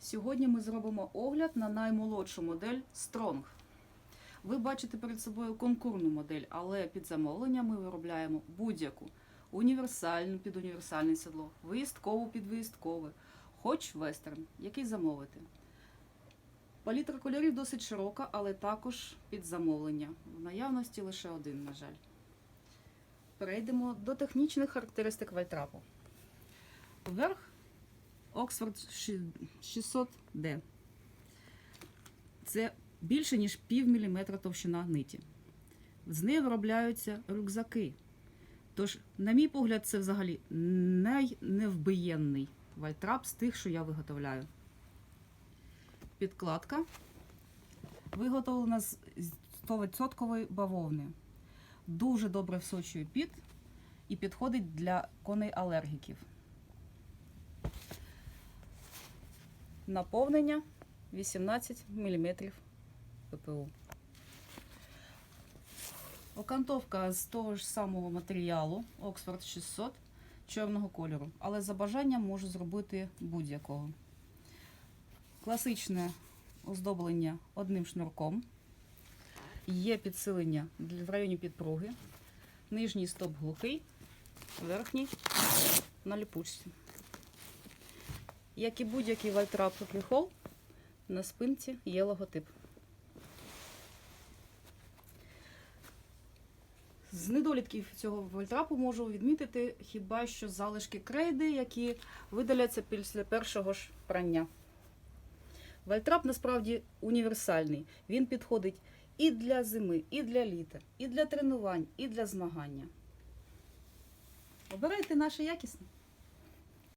Сьогодні ми зробимо огляд на наймолодшу модель Strong. Ви бачите перед собою конкурну модель, але під замовлення ми виробляємо будь-яку універсальну під універсальне седло, виїздкову під виїздкове, хоч вестерн, який замовити. Палітра кольорів досить широка, але також під замовлення. В наявності лише один, на жаль. Перейдемо до технічних характеристик вальтрапу. Верх Oxford 600D. Це більше, ніж пів міліметра товщина ниті. З неї виробляються рюкзаки. Тож, на мій погляд, це взагалі найневбиєнний вальтрап з тих, що я виготовляю. Підкладка виготовлена з 100% бавовни. Дуже добре всочує під і підходить для коней алергіків. Наповнення 18 мм ППУ. Окантовка з того ж самого матеріалу Oxford 600 чорного кольору, але за бажанням можу зробити будь-якого. Класичне оздоблення одним шнурком. Є підсилення в районі підпруги. Нижній стоп глухий, верхній на ліпучці. Як і будь-який вальтрап кліхол, на спинці є логотип. З недолітків цього вольтрапу можу відмітити хіба що залишки крейди, які видаляться після першого ж прання. Вальтрап насправді універсальний. Він підходить і для зими, і для літа, і для тренувань, і для змагання. Обирайте наше якісне.